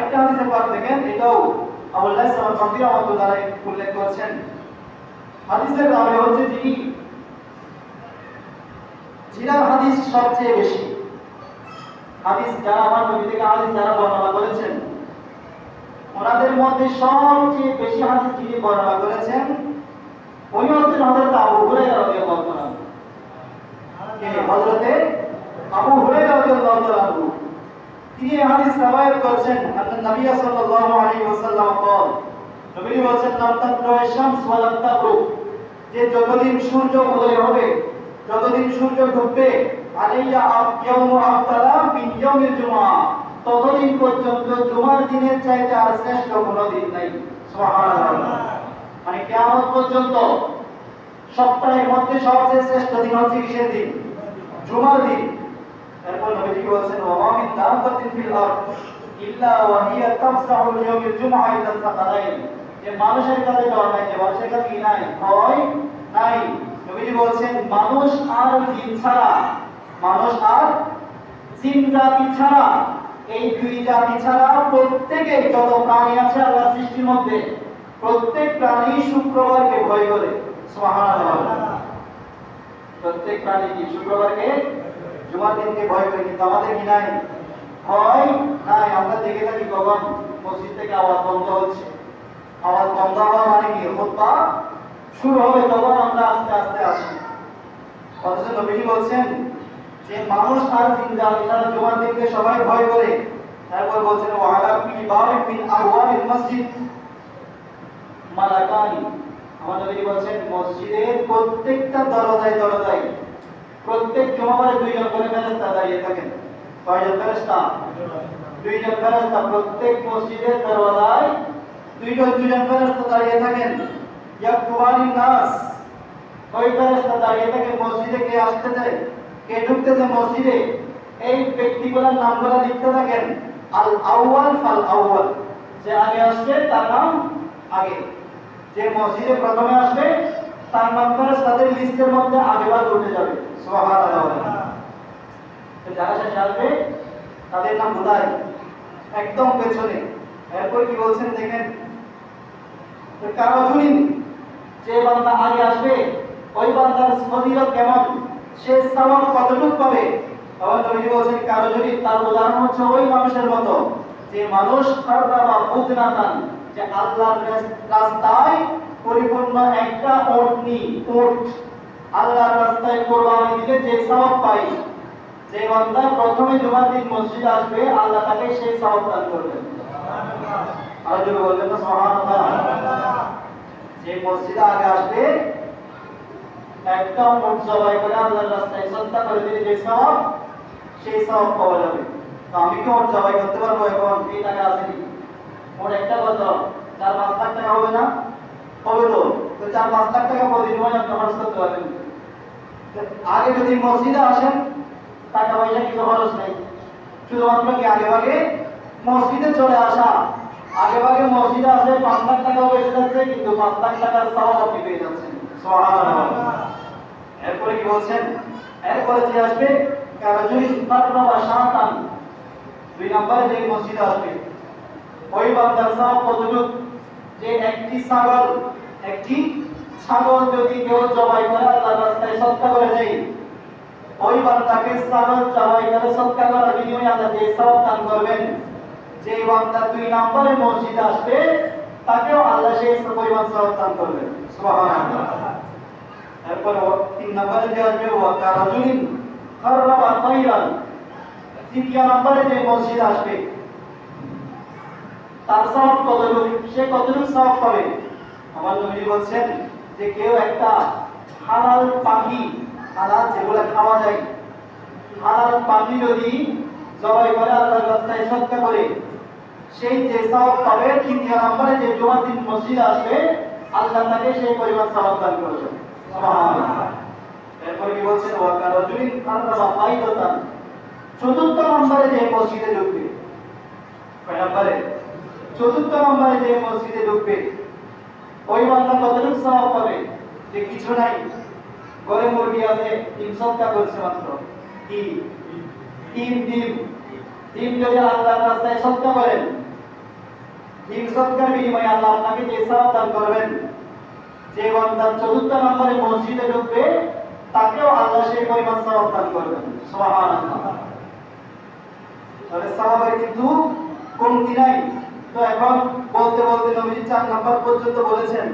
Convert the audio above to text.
আরেকটা হাদিসে পাক দেখেন, এটাও আবুল্লাহ রহমাতুল্লাহ আলাইহি উল্লেখ করেছেন। হাদিসের রাবি হচ্ছে যিনি জিনার হাদিস সবচেয়ে বেশি। হাদিস যারা আমার নবী থেকে হাদিস যারা বর্ণনা করেছেন, ওনাদের মধ্যে সবচেয়ে বেশি হাদিস যিনি বর্ণনা করেছেন, উনি হচ্ছেন হযরত আবু হুরায়রা রাদিয়াল্লাহু কে? হযরতে আবু হুরায়রা রাদিয়াল্লাহু আনহু। তিনি হাদিস রাওয়ায়াত করেছেন। আল্লাহ নবী সাল্লাল্লাহু আলাইহি ওয়াসাল্লাম বল নবী বলেছেন, লাম তাকরা শামস ওয়া তাকরু যে যতদিন সূর্য উদয় হবে, যতদিন সূর্য ডুববে, আলাইয়া ইয়াউমু আফতালা মিন ইয়াউমিল জুমআ। ততদিন পর্যন্ত জুমার দিনের চাইতে আর শ্রেষ্ঠ কোনো দিন নাই। সুবহানাল্লাহ। মানে কিয়ামত পর্যন্ত সপ্তাহের মধ্যে সবচেয়ে শ্রেষ্ঠ দিন হচ্ছে কিসের দিন? জুমার দিন। এরপর বলেছেন, ওয়া মিন দাব্বাতিন ফিল আরদ ইল্লা ওয়া হিয়া তাফসাহু লিয়াউমিল জুমআ ইল্লা সাকালাইন যে মানুষের কাছে নাই, যে মানুষের কাছে নাই নাই। নবীজি বলছেন, মানুষ আর জিন ছাড়া, মানুষ আর জিন জাতি ছাড়া, এই দুই জাতি ছাড়া প্রত্যেকে যত প্রাণী আছে আল্লাহ সৃষ্টির মধ্যে, প্রত্যেক প্রাণী শুক্রবারকে ভয় করে। সুবহানাল্লাহ। প্রত্যেক প্রাণী কি শুক্রবারকে জুমার দিনকে ভয় করে, কিন্তু আমাদের কি নাই? ভয় নাই, আমরা দেখে থাকি কখন মসজিদ থেকে আওয়াজ বন্ধ হচ্ছে। আওয়াজ বন্ধ হওয়া মানে কি? খুতবা শুরু হবে, তখন আমরা আস্তে আস্তে আসি। অথচ নবীজি বলছেন যে, মানুষ আর জিন্দা, এছাড়া জুমার দিনকে সবাই ভয় করে। তারপর বলছেন, ওয়ালা ফি বারিক মিন আবওয়াবিল মসজিদ। মালাকানি নবী বলছেন, মসজিদের প্রত্যেকটা দরজায় দরজায় প্রত্যেক জমাবারে দুইজন করে ফেরেশতা দাঁড়িয়ে থাকেন। কয়জন ফেরেশতা? দুইজন ফেরেশতা। প্রত্যেক মসজিদের দরজায় দুইজন দুইজন ফেরেশতা দাঁড়িয়ে থাকেন। ইয়াকুবানি নাস। ওই ফেরেশতা দাঁড়িয়ে থাকেন মসজিদে কে আসতে চায়? কে ঢুকতেছে মসজিদে? এই ব্যক্তিগুলোর নামগুলো লিখতে থাকেন। আল আউয়াল ফাল আউয়াল। যে আগে আসছে তার নাম আগে। যে মসজিদে প্রথমে আসবে তার করে তাদের লিস্টের মধ্যে আগেবার উঠে যাবে। তাদের নাম বোধায় একদম পেছনে। এরপর কি বলছেন দেখেন কারণুলিন যে বান্দা আগে আসবে, ওই বান্দার ফজিলত কেমন? সে সওয়াব কতটুকু পাবে? তখন নবী বলছেন কারণুলিন তার উদাহরণ হচ্ছে ওই মানুষের মতো। যে মানুষ কারবা বুদনাতান যে আল্লাহর রাস্তায় পরিপূর্ণ একটা ওট আল্লাহর রাস্তায় কোরবানি দিলে যে সওয়াব পাই যে বান্দা প্রথমে জুমার দিন মসজিদে আসবে, আল্লাহ তাকে সেই সওয়াব দান করবেন না সুবহানাল্লাহ। যে আগে আসবে, একটা জবাই করে আল্লাহর রাস্তায় করে দিলে যে সওয়াব, সেই সওয়াব পাওয়া যাবে। তো আমি কি জবাই করতে পারব এখন? এই টাকা মোট একটা কত চার পাঁচ লাখ টাকা হবে না হবে তো? তো চার পাঁচ লাখ টাকা প্রতি জমায় আপনি খরচ করতে পারবেন। আগে যদি মসজিদে আসেন টাকা পয়সা কিছু খরচ নেই। শুধুমাত্র কি আগে ভাগে মসজিদে চলে আসা? আগে ভাগে মসজিদে আসে পাঁচ লাখ টাকা বেঁচে যাচ্ছে কিন্তু পাঁচ লাখ টাকার সওয়াব আপনি পেয়ে যাচ্ছেন। এরপরে কি বলছেন? এরপরে যে আসবে কারজুই ফাতরা বা শাতান দুই নম্বরে যে মসজিদে আসবে ওই বান্দার সওয়াব কতটুকু? যে একটি ছাগল একটি ছাগল যদি কেউ জবাই করে, আল্লাহর রাস্তায় সৎকা করে দেয়, ওই বান্দাকে ছাগল জবাই করে, সৎকা করার বিনিময়ে আল্লাহ যে সওয়াব দান করবেন যে বান্দা দুই নম্বরে মসজিদ আসবে, তাকেও আল্লাহ সেই পরিমাণ সওয়াব দান করবেন। সুবহানাল্লাহ। এরপর তিন নম্বরে যে আসবে, ওয়া কারাজুলিন খাররাবা তাইরান তৃতীয় নম্বরে যে মসজিদ আসবে তার সওয়াব কতটুকু? সে কতটুকু সওয়াব পাবে? আমার নবী বলছেন যে কেউ একটা হালাল পাখি, হালাল যেগুলো খাওয়া যায়, হালাল পাখি যদি জবাই করে আল্লাহর রাস্তায় সৎকা করে, সেই যে সওয়াব পাবে, তৃতীয় নম্বরে যে জুমার দিন মসজিদ আসবে, আল্লাহ তাকে সেই পরিমাণ সওয়াব দান করবে এরপর কি বলছেন? ওয়া কারাজুলিন খাররাবা ফাইদাতান চতুর্থ নম্বরে যে মসজিদে ঢুকবে কয় চতুর্থ নম্বরে যে মসজিদে ঢুকবে, ওই বান্দা কতটুকু সওয়াব পাবে? যে কিছু নাই। ঘরে মুরগি আছে ডিম সৎকা করছে মাত্র। কি? ডিম ডিম। ডিম যদি আল্লাহর রাস্তায় সৎকা করেন ঠিক সৎকার বিনিময়ে আল্লাহ আপনাকে যে সওয়াব দান করবেন, যে বান্দা চতুর্থ নম্বরে মসজিদে ঢুকবে, তাকেও আল্লাহ সেই পরিমাণ সওয়াব দান করবেন। সুবহানাল্লাহ। তাহলে সওয়াবের কিন্তু কমতি নাই। তো এখন বলতে বলতে নবীজি চার নাম্বার পর্যন্ত বলেছেন।